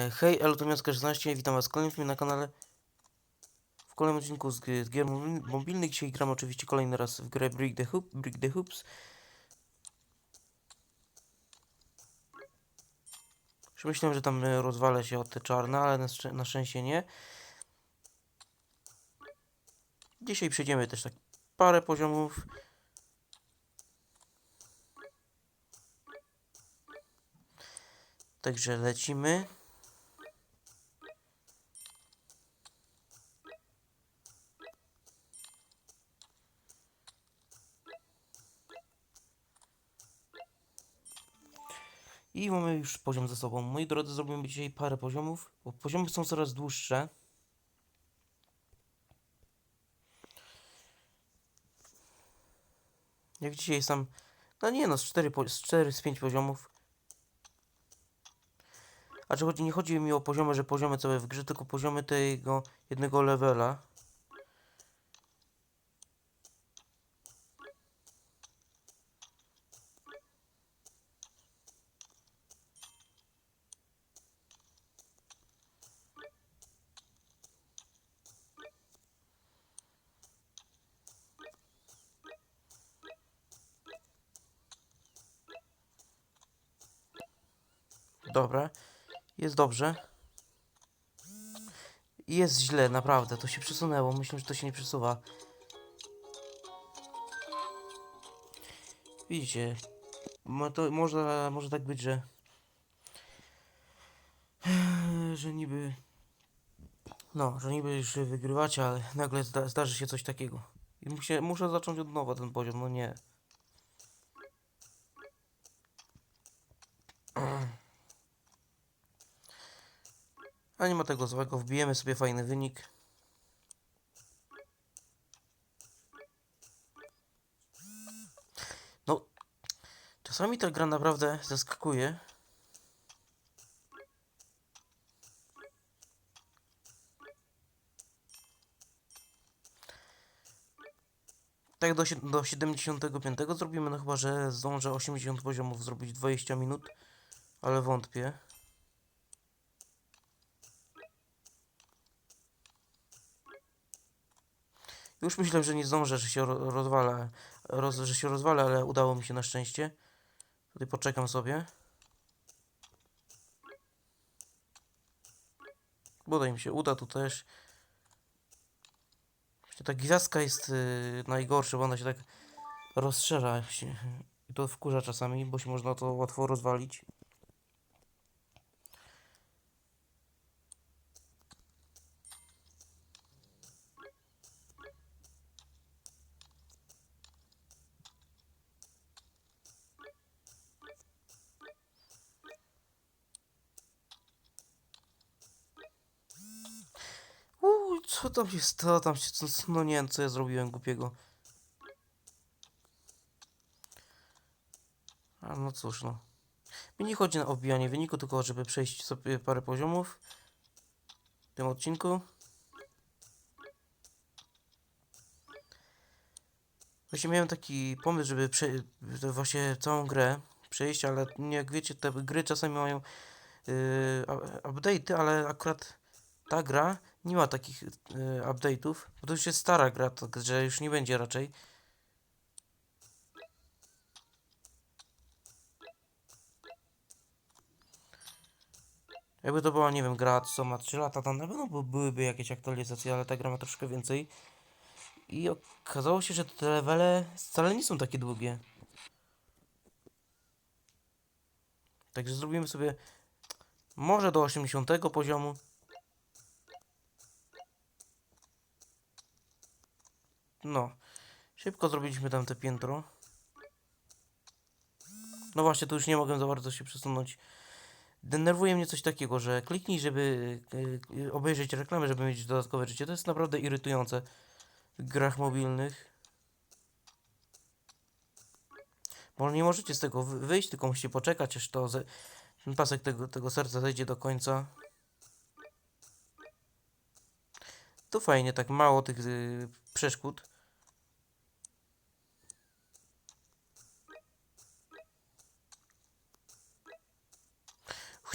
E, Hej, Elotomiaska16, witam was w kolejnym filmie na kanale. W kolejnym odcinku z, gier mobil- mobilnych. Dzisiaj gram oczywiście kolejny raz w grę Brick the, Hoop, Brick the Hoops. Już myślałem, że tam e, rozwalę się od te czarne, ale na, szczę- na szczęście nie. Dzisiaj przejdziemy też tak parę poziomów. Także lecimy. I mamy już poziom ze sobą. Moi drodzy, zrobimy dzisiaj parę poziomów, bo poziomy są coraz dłuższe. Jak dzisiaj jest tam, no nie no, z 4, po- z 4 z 5 poziomów. A czy chodzi, nie chodzi mi o poziomy, że poziomy całe w grze, tylko poziomy tego jednego levela. Dobra, jest dobrze. Jest źle, naprawdę, to się przesunęło. Myślę, że to się nie przesuwa. Widzicie, mo- to może, może tak być, że że niby no, że niby już wygrywacie, ale nagle zda zdarzy się coś takiego. I muszę, muszę zacząć od nowa ten poziom, no nie. A nie ma tego złego, wbijemy sobie fajny wynik. No, czasami ta gra naprawdę zaskakuje. Tak do, do 75 zrobimy, no chyba, że zdążę 80 poziomów zrobić 20 minut, ale wątpię. Już myślałem, że nie zdążę, że się ro- rozwala, roz, że się rozwala, ale udało mi się na szczęście. Tutaj poczekam sobie. Bodaj mi się uda tu też. Właśnie ta gwiazdka jest yy, najgorsza, bo ona się tak rozszerza. I to wkurza czasami, bo się można to łatwo rozwalić. Co tam się stało? Tam się, no nie wiem, co ja zrobiłem głupiego. A no cóż, no. Mi nie chodzi na obijanie wyniku, tylko żeby przejść sobie parę poziomów w tym odcinku. Właśnie miałem taki pomysł, żeby prze... właśnie całą grę przejść, ale jak wiecie, te gry czasami mają yy, update'y, ale akurat ta gra nie ma takich yy, update'ów, bo to już jest stara gra, także już nie będzie raczej. Jakby to była, nie wiem, gra co ma 3 lata, tam na pewno by- byłyby jakieś aktualizacje, ale ta gra ma troszkę więcej. I okazało się, że te levele wcale nie są takie długie. Także zrobimy sobie może do 80 poziomu. No, szybko zrobiliśmy tam te piętro. No właśnie, tu już nie mogę za bardzo się przesunąć. Denerwuje mnie coś takiego, że kliknij, żeby y, y, obejrzeć reklamę, żeby mieć dodatkowe życie. To jest naprawdę irytujące w grach mobilnych. Bo nie możecie z tego wy- wyjść, tylko musicie poczekać, aż to ten pasek tego, tego serca zejdzie do końca. To fajnie, tak mało tych y, przeszkód.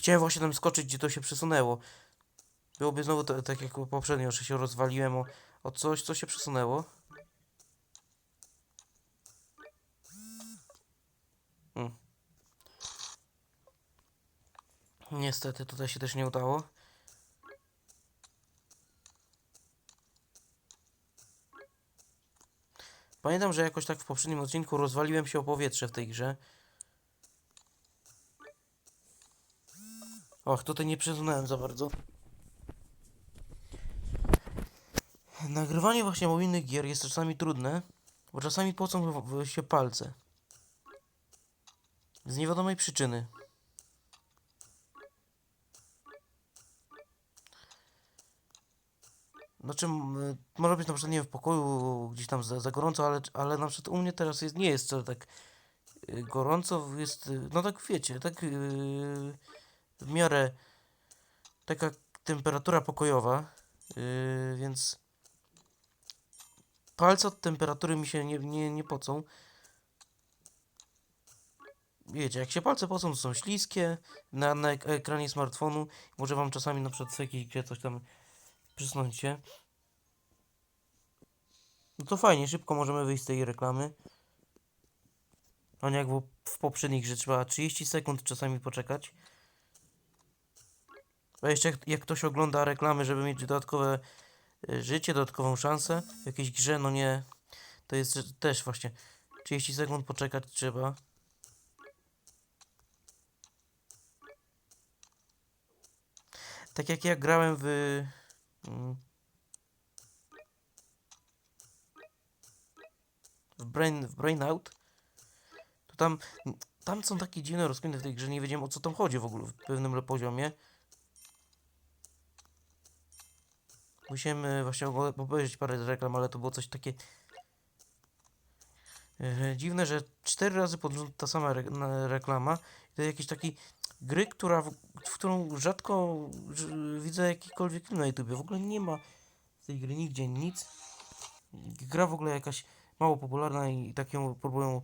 Chciałem właśnie tam skoczyć, gdzie to się przesunęło. Byłoby znowu to, tak jak poprzednio, że się rozwaliłem o, o coś, co się przesunęło. Hmm. Niestety tutaj się też nie udało. Pamiętam, że jakoś tak w poprzednim odcinku rozwaliłem się o powietrze w tej grze. Och, tutaj nie przesunąłem za bardzo. Nagrywanie właśnie mobilnych gier jest czasami trudne, bo czasami pocą się palce. Z niewiadomej przyczyny. Znaczy, może być na przykład, nie wiem, w pokoju gdzieś tam za, za gorąco, ale, ale na przykład u mnie teraz jest, nie jest to tak y, gorąco, jest, y, no tak wiecie, tak yy, w miarę taka temperatura pokojowa, yy, więc palce od temperatury mi się nie, nie, nie pocą. Wiecie, jak się palce pocą, to są śliskie na, na ek- ekranie smartfonu. Może wam czasami na przykład w coś tam przysnąć się. No to fajnie, szybko możemy wyjść z tej reklamy. A nie jak w poprzednich, że trzeba 30 sekund czasami poczekać. A jeszcze jak, jak ktoś ogląda reklamy, żeby mieć dodatkowe y, życie, dodatkową szansę w jakiejś grze, no nie. To jest też właśnie 30 sekund poczekać trzeba. Tak jak ja grałem w. mm, W Brain, w Brainout, to tam, tam są takie dziwne rozkminy w tej grze, nie wiedziałem o co tam chodzi w ogóle w pewnym poziomie. Musiałem e, właśnie obejrzeć parę reklam, ale to było coś takie e, dziwne, że cztery razy pod rząd ta sama reklama. To jakieś takiej gry, która w, w którą rzadko widzę jakikolwiek film na YouTube. W ogóle nie ma z tej gry nigdzie nic. Gra w ogóle jakaś mało popularna i tak ją próbują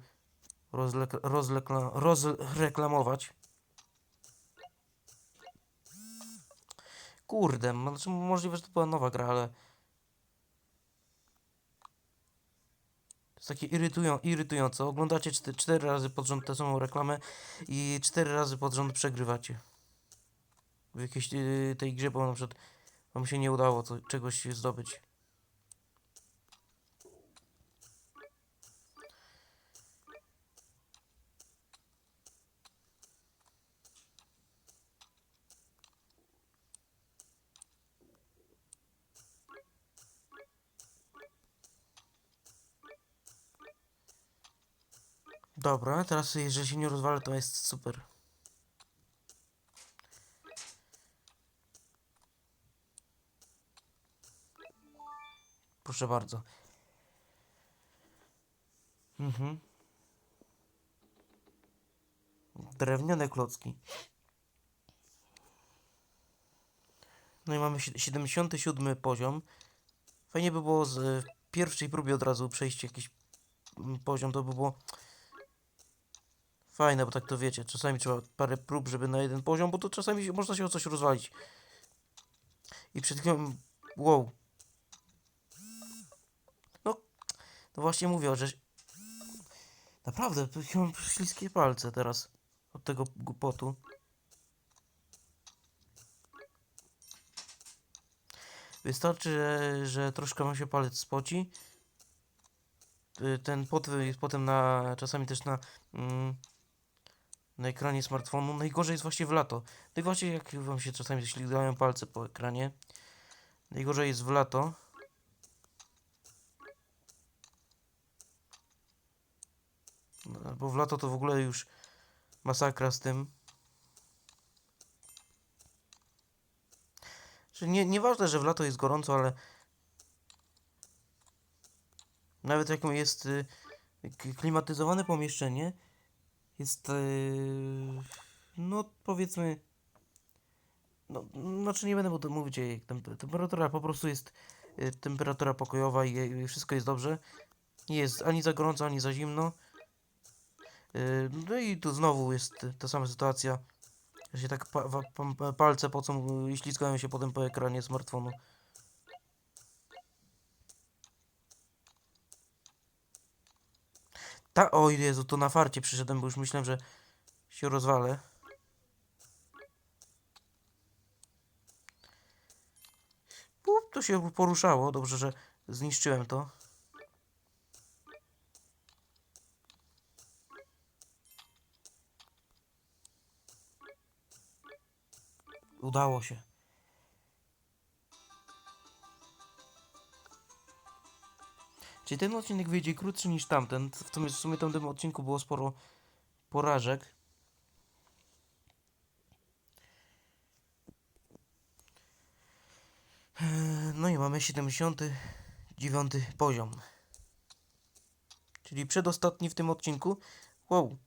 rozlek- rozlekla- rozreklamować. Kurde, znaczy możliwe, że to była nowa gra, ale... To jest takie irytują, irytujące. Oglądacie czty, cztery razy pod rząd tę samą reklamę i cztery razy pod rząd przegrywacie. W jakiejś yy, tej grze, bo na przykład wam się nie udało co, czegoś zdobyć. Dobra, teraz jeżeli się nie rozwalę, to jest super. Proszę bardzo. Mhm. Drewniane klocki. No i mamy si- 77 poziom. Fajnie by było z pierwszej próby od razu przejść jakiś mm, poziom, to by było fajne, bo tak to wiecie, czasami trzeba parę prób, żeby na jeden poziom, bo to czasami można się o coś rozwalić. I przed chwilą, wow. No, no właśnie mówię, że naprawdę, mam śliskie palce teraz od tego głupotu. Wystarczy, że, że troszkę wam się palec spoci. Y, Ten pot jest potem na, czasami też na, mm, na ekranie smartfonu. Najgorzej jest właśnie w lato. Właśnie jak wam się czasami ślizgają palce po ekranie. Najgorzej jest w lato. No, Bo w lato to w ogóle już masakra z tym. Nie, nieważne, że w lato jest gorąco, ale nawet jak jest y, klimatyzowane pomieszczenie, jest y, no powiedzmy no, znaczy nie będę mówić jak tem, temperatura po prostu jest y, temperatura pokojowa i, i wszystko jest dobrze. Nie jest ani za gorąco, ani za zimno. No i tu znowu jest ta sama sytuacja. Że się tak pa, pa, pa, palce pocą i ślizgają się potem po ekranie smartfonu. Ta, o Jezu, to na farcie przyszedłem, bo już myślałem, że się rozwalę. To się poruszało, dobrze, że zniszczyłem to. Udało się. Czyli ten odcinek wyjdzie krótszy niż tamten. W sumie, w sumie tamtym odcinku było sporo porażek. Eee, No i mamy 79 poziom. Czyli przedostatni w tym odcinku. Wow.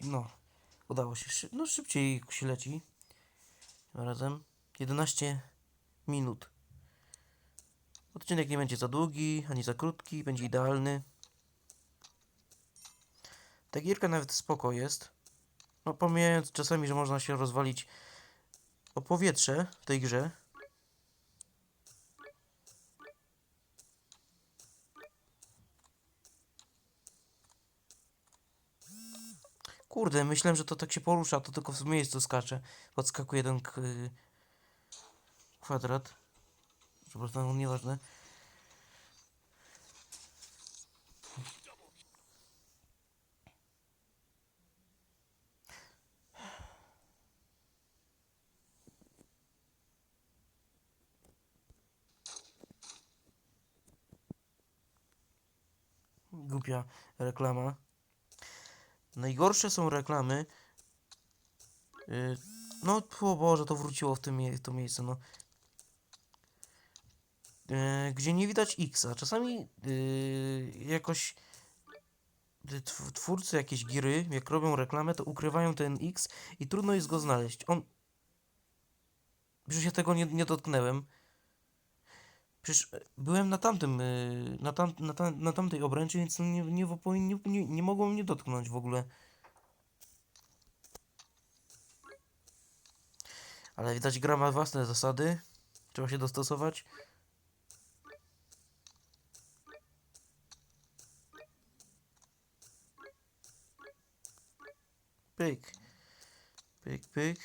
No, udało się. Szy- No szybciej się leci. Razem 11 minut. Odcinek nie będzie za długi, ani za krótki, będzie idealny. Ta gierka nawet spoko jest. No pomijając czasami, że można się rozwalić o powietrze w tej grze. Kurde, myślałem, że to tak się porusza, to tylko w miejscu skacze. Podskakuje jeden kwadrat. Przepraszam, no nieważne. Głupia reklama. Najgorsze są reklamy. Yy, no, o Boże, to wróciło w tym w to miejsce, no. Yy, gdzie nie widać X-a. Czasami yy, jakoś y, tw- twórcy jakiejś gry, jak robią reklamę, to ukrywają ten X i trudno jest go znaleźć. On... Przecież ja tego nie, nie dotknęłem. Przecież e, byłem na tamtym, yy, na, tam, na, tam, na tamtej obręczy, więc nie, nie, nie, nie, mogło mnie dotknąć w ogóle. Ale widać, gra ma własne zasady. Trzeba się dostosować. Pyk. Pyk, pyk.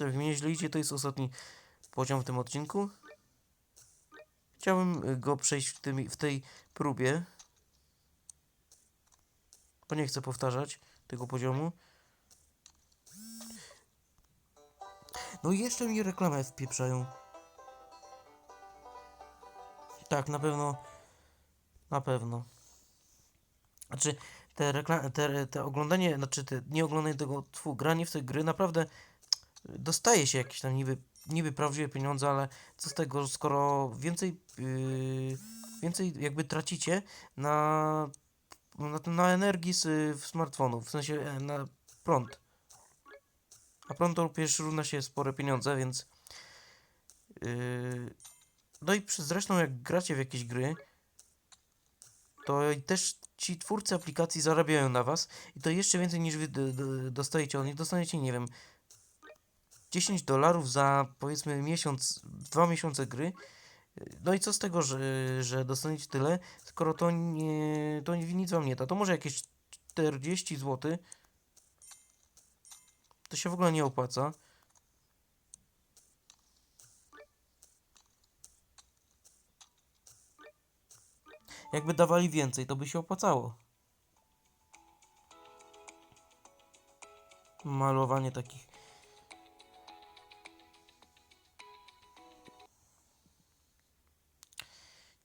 Jak mnie źle idzie, to jest ostatni poziom w tym odcinku. Chciałbym y, go przejść w, tym, w tej próbie. Bo nie chcę powtarzać tego poziomu. No i jeszcze mi reklamę wpieprzają. Tak, na pewno. Na pewno. Znaczy, te rekla- te, te oglądanie, znaczy te, nie oglądanie tego, tfu, granie w te gry naprawdę dostaje się jakieś tam niby, niby prawdziwe pieniądze, ale co z tego, skoro więcej, yy, więcej jakby tracicie na, na, na energii z, w smartfonów, w sensie e, na prąd. A prąd to przecież równa się spore pieniądze, więc yy, no i przy- zresztą jak gracie w jakieś gry, to też ci twórcy aplikacji zarabiają na was i to jeszcze więcej niż wy dostajecie od nich. Dostaniecie, nie wiem, 10 dolarów za powiedzmy miesiąc, dwa miesiące gry. No i co z tego, że, że dostaniecie tyle, skoro to nie, to nic wam nie da. To może jakieś 40 zł. To się w ogóle nie opłaca. Jakby dawali więcej, to by się opłacało. Malowanie takich.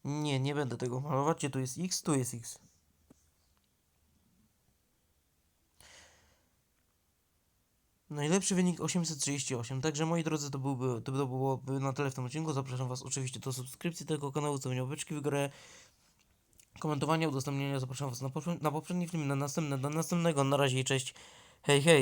Nie, nie będę tego malować. Gdzie tu jest X? Tu jest X. Najlepszy wynik 838. Także moi drodzy, to byłby, to byłoby na tyle w tym odcinku. Zapraszam Was oczywiście do subskrypcji tego kanału, stawienia łapeczki w górę, komentowania, udostępnienia. Zapraszam Was na, poprze- na poprzedni film, na następne, na następnego. Na razie i cześć. Hej, hej.